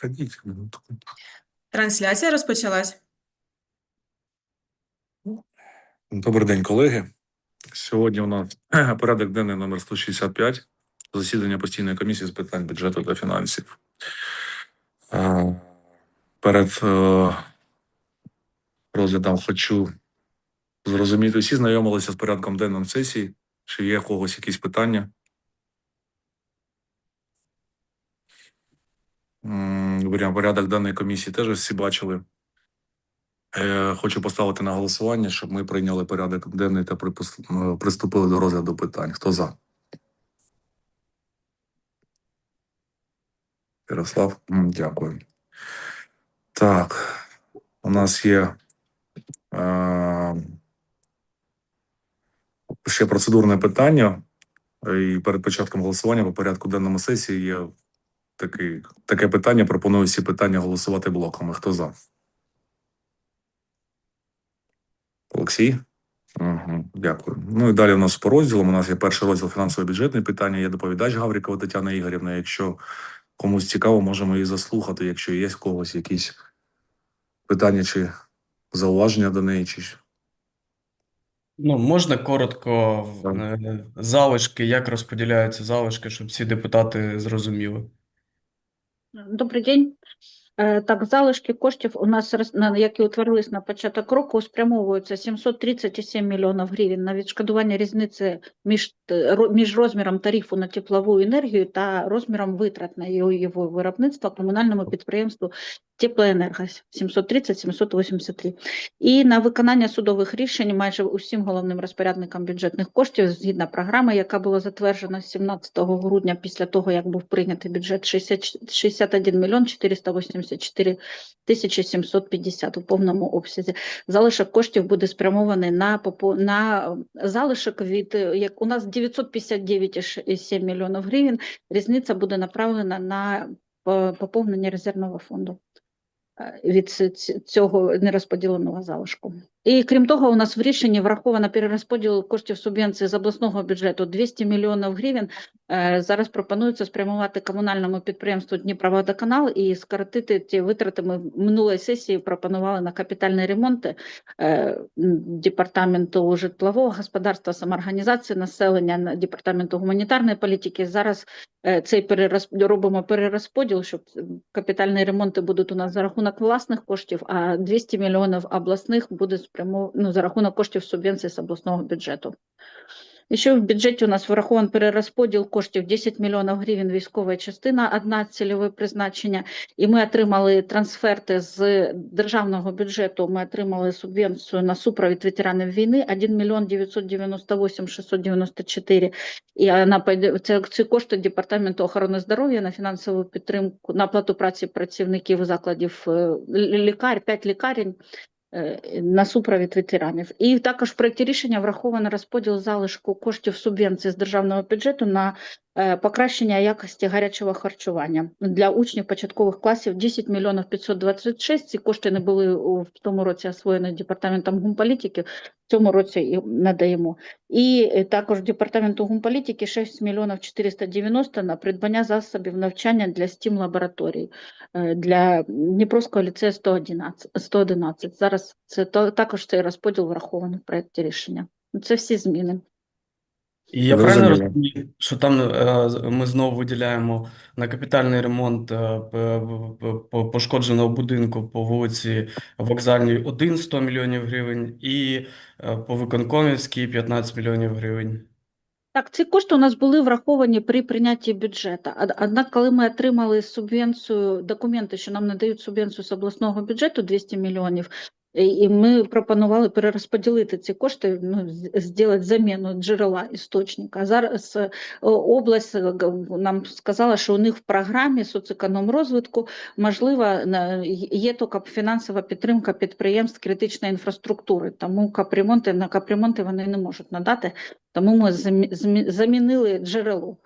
Ходіть. Трансляція розпочалась. Добрий день, колеги. Сьогодні у нас порядок денний номер 165 засідання постійної комісії з питань бюджету та фінансів. Перед е, розглядом хочу зрозуміти, всі знайомилися з порядком денним сесії. Чи є у когось якісь питання? Порядок даної комісії теж всі бачили. Е, Хочу поставити на голосування, щоб ми прийняли порядок денний та е, приступили до розгляду питань. Хто за? Ярослав, дякую. Так, у нас є е, ще процедурне питання. І перед початком голосування по порядку денному сесії є такий, таке питання. Пропоную всі питання голосувати блоками. Хто за? Олексій? Угу, дякую. Ну і далі у нас по розділам. У нас є перший розділ фінансово-бюджетне питання. Є доповідач Гаврікова Тетяна Ігорівна. Якщо комусь цікаво, можемо її заслухати, якщо є в когось якісь питання чи зауваження до неї, чи Ну, можна коротко Так. е, залишки, як розподіляються залишки, щоб всі депутати зрозуміли. Добрий день. Е, Так, залишки коштів у нас, які утворились на початок року, спрямовуються 737 мільйонів гривень на відшкодування різниці між, між розміром тарифу на теплову енергію та розміром витрат на його, виробництво комунальному підприємству Теплоенерго 730-783. І на виконання судових рішень майже усім головним розпорядникам бюджетних коштів згідно програми, яка була затверджена 17 грудня після того, як був прийнятий бюджет 60, 61 мільйон 484 тисячі 750 у повному обсязі. Залишок коштів буде спрямований на, на е, залишок від, е, як у нас 959,7 мільйонів гривень, різниця буде направлена на е, поповнення резервного фонду е, від цього нерозподіленого залишку. І крім того, у нас в рішенні враховано перерозподіл коштів субвенції з обласного бюджету 200 мільйонів гривень. Е, Зараз пропонується спрямувати комунальному підприємству Дніпроводоканал і скоротити ті витрати. Ми минулої сесії пропонували на капітальні ремонти е, департаменту житлового господарства, самоорганізації населення, на департаменту гуманітарної політики. Зараз е, цей перерозп... робимо перерозподіл, щоб капітальні ремонти будуть у нас за рахунок власних коштів, а 200 мільйонів обласних буде спрямов... ну, за рахунок коштів субвенції з обласного бюджету. І ще в бюджеті у нас врахований перерозподіл коштів 10 мільйонів гривень військова частина, одна цільове призначення. І ми отримали трансферти з державного бюджету. Ми отримали субвенцію на супровід ветеранів війни 1 мільйон 998 694. І вона пойде це кошти департаменту охорони здоров'я на фінансову підтримку на оплату праці працівників закладів е, лікар, 5 лікарень на супровід ветеранів. І також в проєкті рішення враховано розподіл залишку коштів субвенції з державного бюджету на покращення якості гарячого харчування для учнів початкових класів 10 мільйонів 526. Ці кошти не були в тому році освоєні департаментом гумполітики, в цьому році і надаємо. І е, також департаменту гумполітики 6 мільйонів 490 на придбання засобів навчання для стім лабораторій е, для Дніпровського ліцею 111. 111. Зараз це також цей розподіл врахований в проєкті рішення. Це всі зміни. І я правильно розумію, що там е, ми знову виділяємо на капітальний ремонт е, пошкодженого будинку по вулиці Вокзальній 1 100 мільйонів гривень і е, по Виконкомівській 15 мільйонів гривень. Так, ці кошти у нас були враховані при прийнятті бюджету. Однак, коли ми отримали субвенцію, документи, що нам надають субвенцію з обласного бюджету 200 мільйонів, і і ми пропонували перерозподілити ці кошти, ну, зробити заміну джерела істочника. А Зараз е, область е, нам сказала, що у них в програмі соцекономрозвитку можливо на- є тільки фінансова підтримка підприємств критичної інфраструктури, тому капремонти на капремонти вони не можуть надати. Тому ми замінили джерело.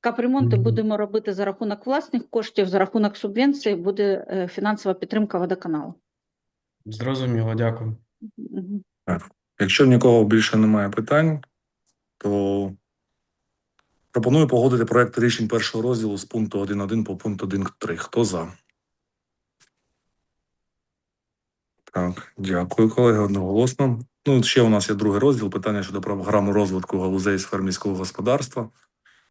Капремонти будемо робити за рахунок власних коштів, за рахунок субвенції буде е, фінансова підтримка водоканалу. Зрозуміло, дякую. Мгм. Якщо в нікого більше немає питань, то Пропоную погодити проект рішень першого розділу з пункту 1.1 по пункту 1.3. Хто за? Так, дякую, колеги, одноголосно. Ну, ще у нас є другий розділ питання щодо програми розвитку галузей з фермерського господарства.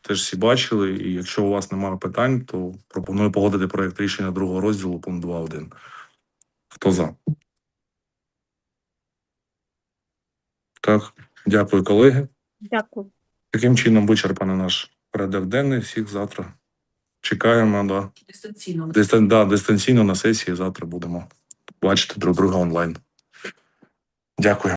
Теж всі бачили, і якщо у вас немає питань, то пропоную погодити проект рішення другого розділу, пункт 2.1. Хто за? Так, дякую, колеги. Дякую. Таким чином вичерпано наш порядок денний. Всіх завтра чекаємо. Да. Дистанційно. Дистан, да, дистанційно на сесії завтра будемо бачити друг друга онлайн. Дякую.